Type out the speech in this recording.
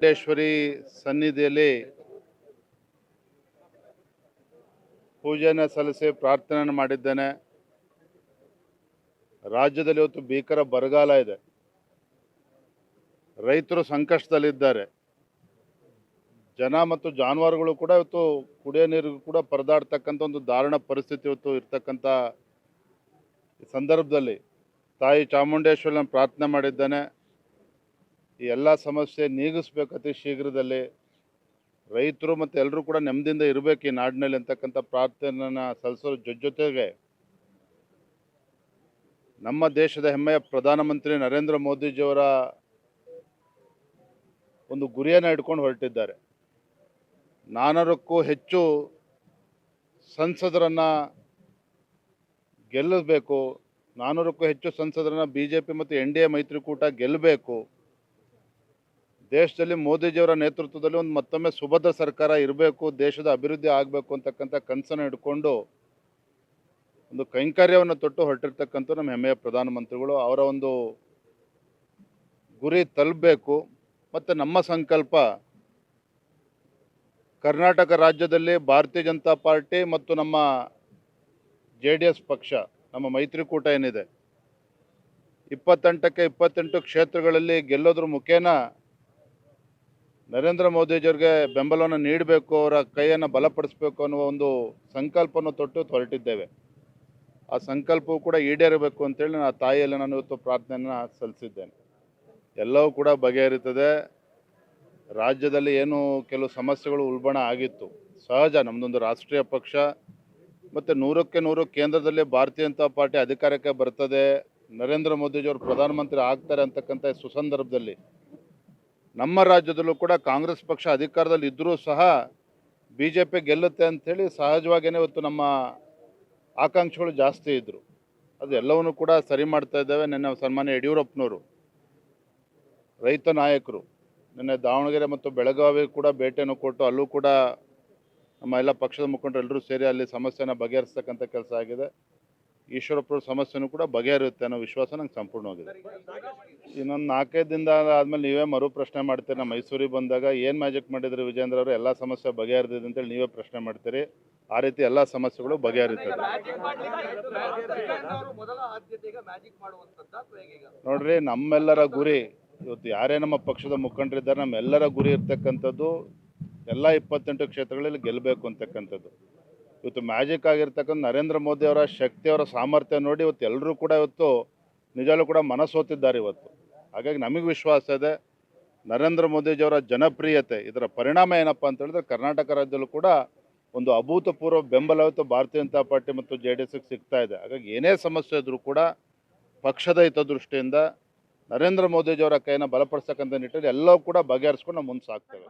ಚಾಮುಂಡೇಶ್ವರಿ ಸನ್ನಿಧಿಯಲ್ಲಿ ಪೂಜೆಯನ್ನು ಸಲ್ಲಿಸಿ ಪ್ರಾರ್ಥನೆಯನ್ನು ಮಾಡಿದ್ದೇನೆ. ರಾಜ್ಯದಲ್ಲಿ ಇವತ್ತು ಭೀಕರ ಬರಗಾಲ ಇದೆ. ರೈತರು ಸಂಕಷ್ಟದಲ್ಲಿದ್ದಾರೆ. ಜನ ಮತ್ತು ಜಾನುವಾರುಗಳು ಕೂಡ ಇವತ್ತು ಕುಡಿಯೋ ನೀರಿಗೂ ಕೂಡ ಪರದಾಡ್ತಕ್ಕಂಥ ಒಂದು ದಾರುಣ ಪರಿಸ್ಥಿತಿ ಇವತ್ತು ಇರ್ತಕ್ಕಂಥ ಸಂದರ್ಭದಲ್ಲಿ ತಾಯಿ ಚಾಮುಂಡೇಶ್ವರಿನ ಪ್ರಾರ್ಥನೆ ಮಾಡಿದ್ದೇನೆ. ಈ ಎಲ್ಲ ಸಮಸ್ಯೆ ನೀಗಿಸ್ಬೇಕು ಅತಿ ಶೀಘ್ರದಲ್ಲಿ. ರೈತರು ಮತ್ತು ಎಲ್ಲರೂ ಕೂಡ ನೆಮ್ಮದಿಯಿಂದ ಇರಬೇಕು ಈ ನಾಡಿನಲ್ಲಿ ಅಂತಕ್ಕಂಥ ಪ್ರಾರ್ಥನೆಯನ್ನು ಜೊ ಜೊತೆಗೆ. ನಮ್ಮ ದೇಶದ ಹೆಮ್ಮೆಯ ಪ್ರಧಾನಮಂತ್ರಿ ನರೇಂದ್ರ ಮೋದಿಜಿಯವರ ಒಂದು ಗುರಿಯನ್ನು ಇಟ್ಕೊಂಡು ಹೊರಟಿದ್ದಾರೆ. ನಾನೂರಕ್ಕೂ ಹೆಚ್ಚು ಸಂಸದರನ್ನು ಗೆಲ್ಲಬೇಕು. ನಾನ್ನೂರಕ್ಕೂ ಹೆಚ್ಚು ಸಂಸದರನ್ನು ಬಿ ಜೆ ಪಿ ಮತ್ತು ಎನ್ ಡಿ ಎ ಮೈತ್ರಿಕೂಟ ಗೆಲ್ಲಬೇಕು. ದೇಶದಲ್ಲಿ ಮೋದಿಜಿಯವರ ನೇತೃತ್ವದಲ್ಲಿ ಒಂದು ಮತ್ತೊಮ್ಮೆ ಸುಭದ್ರ ಸರ್ಕಾರ ಇರಬೇಕು, ದೇಶದ ಅಭಿವೃದ್ಧಿ ಆಗಬೇಕು ಅಂತಕ್ಕಂಥ ಕನಸನ್ನು ಇಟ್ಕೊಂಡು ಒಂದು ಕೈಂಕರ್ಯವನ್ನು ತೊಟ್ಟು ಹೊರಟಿರ್ತಕ್ಕಂಥ ನಮ್ಮ ಹೆಮ್ಮೆಯ ಪ್ರಧಾನಮಂತ್ರಿಗಳು. ಅವರ ಒಂದು ಗುರಿ ತಲುಪಬೇಕು. ಮತ್ತು ನಮ್ಮ ಸಂಕಲ್ಪ ಕರ್ನಾಟಕ ರಾಜ್ಯದಲ್ಲಿ ಭಾರತೀಯ ಜನತಾ ಪಾರ್ಟಿ ಮತ್ತು ನಮ್ಮ ಜೆ ಡಿ ಎಸ್ ಪಕ್ಷ, ನಮ್ಮ ಮೈತ್ರಿಕೂಟ ಏನಿದೆ, ಇಪ್ಪತ್ತೆಂಟಕ್ಕೆ ಇಪ್ಪತ್ತೆಂಟು ಕ್ಷೇತ್ರಗಳಲ್ಲಿ ಗೆಲ್ಲೋದ್ರ ಮುಖೇನ ನರೇಂದ್ರ ಮೋದಿಜಿಯವ್ರಿಗೆ ಬೆಂಬಲವನ್ನು ನೀಡಬೇಕು, ಅವರ ಕೈಯನ್ನು ಬಲಪಡಿಸಬೇಕು ಅನ್ನುವ ಒಂದು ಸಂಕಲ್ಪವನ್ನು ತೊಟ್ಟು ಹೊರಟಿದ್ದೇವೆ ಆ ಸಂಕಲ್ಪವು ಕೂಡ ಈಡೇರಬೇಕು ಅಂತೇಳಿ ಆ ತಾಯಿಯಲ್ಲಿ ನಾನು ಇವತ್ತು ಪ್ರಾರ್ಥನೆಯನ್ನು ಸಲ್ಲಿಸಿದ್ದೇನೆ. ಎಲ್ಲವೂ ಕೂಡ ಬಗೆಹರಿತದೆ. ರಾಜ್ಯದಲ್ಲಿ ಏನು ಕೆಲವು ಸಮಸ್ಯೆಗಳು ಉಲ್ಬಣ ಆಗಿತ್ತು. ಸಹಜ ನಮ್ಮದೊಂದು ರಾಷ್ಟ್ರೀಯ ಪಕ್ಷ. ಮತ್ತು ನೂರಕ್ಕೆ ನೂರು ಕೇಂದ್ರದಲ್ಲಿ ಭಾರತೀಯ ಜನತಾ ಪಾರ್ಟಿ ಅಧಿಕಾರಕ್ಕೆ ಬರ್ತದೆ. ನರೇಂದ್ರ ಮೋದಿಜಿಯವರು ಪ್ರಧಾನಮಂತ್ರಿ ಆಗ್ತಾರೆ ಅಂತಕ್ಕಂಥ ಸುಸಂದರ್ಭದಲ್ಲಿ ನಮ್ಮ ರಾಜ್ಯದಲ್ಲೂ ಕೂಡ ಕಾಂಗ್ರೆಸ್ ಪಕ್ಷ ಅಧಿಕಾರದಲ್ಲಿ ಇದ್ದರೂ ಸಹ ಬಿ ಜೆ ಪಿ ಗೆಲ್ಲುತ್ತೆ ಅಂಥೇಳಿ ಸಹಜವಾಗಿಯೇ ಇವತ್ತು ನಮ್ಮ ಆಕಾಂಕ್ಷೆಗಳು ಜಾಸ್ತಿ ಇದ್ದರು ಅದು ಎಲ್ಲವನ್ನೂ ಕೂಡ ಸರಿ ಮಾಡ್ತಾ ಇದ್ದೇವೆ. ನಿನ್ನೆ ಸನ್ಮಾನ್ಯ ಯಡಿಯೂರಪ್ಪನವರು, ರೈತ ನಾಯಕರು, ನಿನ್ನೆ ದಾವಣಗೆರೆ ಮತ್ತು ಬೆಳಗಾವಿ ಕೂಡ ಭೇಟಿಯನ್ನು ಕೊಟ್ಟು ಅಲ್ಲೂ ಕೂಡ ನಮ್ಮ ಎಲ್ಲ ಪಕ್ಷದ ಮುಖಂಡರು ಎಲ್ಲರೂ ಸೇರಿ ಅಲ್ಲಿ ಸಮಸ್ಯೆನ ಬಗೆಹರಿಸ್ತಕ್ಕಂಥ ಕೆಲಸ ಆಗಿದೆ. ಈಶ್ವರಪ್ಪರ ಸಮಸ್ಯೆನೂ ಕೂಡ ಬಗೆಹರಿಯುತ್ತೆ ಅನ್ನೋ ವಿಶ್ವಾಸ ನಂಗೆ ಸಂಪೂರ್ಣವಾಗಿದೆ. ಇನ್ನೊಂದು ನಾಲ್ಕೈದು ದಿನದ ಆದಮೇಲೆ ನೀವೇ ಮರು ಪ್ರಶ್ನೆ ಮಾಡ್ತೀರಿ. ನಮ್ಮ ಮೈಸೂರಿಗೆ ಬಂದಾಗ ಏನು ಮ್ಯಾಜಿಕ್ ಮಾಡಿದ್ರಿ ವಿಜೇಂದ್ರ ಅವರು? ಎಲ್ಲ ಸಮಸ್ಯೆ ಬಗೆಹರಿದಿದೆ ಅಂತೇಳಿ ನೀವೇ ಪ್ರಶ್ನೆ ಮಾಡ್ತೀರಿ. ಆ ರೀತಿ ಎಲ್ಲ ಸಮಸ್ಯೆಗಳು ಬಗೆಹರಿತದೆ. ನೋಡ್ರಿ ನಮ್ಮೆಲ್ಲರ ಗುರಿ ಇವತ್ತು ಯಾರೇ ನಮ್ಮ ಪಕ್ಷದ ಮುಖಂಡರಿದ್ದಾರೆ ನಮ್ಮೆಲ್ಲರ ಗುರಿ ಇರ್ತಕ್ಕಂಥದ್ದು ಎಲ್ಲ ಇಪ್ಪತ್ತೆಂಟು ಕ್ಷೇತ್ರಗಳಲ್ಲಿ ಗೆಲ್ಲಬೇಕು ಅಂತಕ್ಕಂಥದ್ದು. ಇವತ್ತು ಮ್ಯಾಜಿಕ್ ಆಗಿರ್ತಕ್ಕಂಥ ನರೇಂದ್ರ ಮೋದಿ ಅವರ ಶಕ್ತಿಯವರ ಸಾಮರ್ಥ್ಯ ನೋಡಿ ಇವತ್ತು ಎಲ್ಲರೂ ಕೂಡ ಇವತ್ತು ನಿಜಾಲು ಕೂಡ ಮನಸೋತಿದ್ದಾರೆ ಇವತ್ತು. ಹಾಗಾಗಿ ನಮಗೆ ವಿಶ್ವಾಸ ಇದೆ. ನರೇಂದ್ರ ಮೋದಿಜಿಯವರ ಜನಪ್ರಿಯತೆ, ಇದರ ಪರಿಣಾಮ ಏನಪ್ಪ ಅಂತ ಹೇಳಿದ್ರೆ ಕರ್ನಾಟಕ ರಾಜ್ಯದಲ್ಲೂ ಕೂಡ ಒಂದು ಅಭೂತಪೂರ್ವ ಬೆಂಬಲ ಇವತ್ತು ಭಾರತೀಯ ಜನತಾ ಪಾರ್ಟಿ ಮತ್ತು ಜೆ ಡಿ ಎಸ್ಗೆ ಸಿಗ್ತಾ ಇದೆ. ಹಾಗಾಗಿ ಏನೇ ಸಮಸ್ಯೆ ಇದ್ದರೂ ಕೂಡ ಪಕ್ಷದ ಹಿತದೃಷ್ಟಿಯಿಂದ ನರೇಂದ್ರ ಮೋದಿಜಿಯವರ ಕೈನ ಬಲಪಡಿಸ್ತಕ್ಕಂಥ ನಿಟ್ಟಿನಲ್ಲಿ ಎಲ್ಲವೂ ಕೂಡ ಬಗೆಹರಿಸ್ಕೊಂಡು ನಾವು ಮುಂದೆ ಸಾಗ್ತೇವೆ.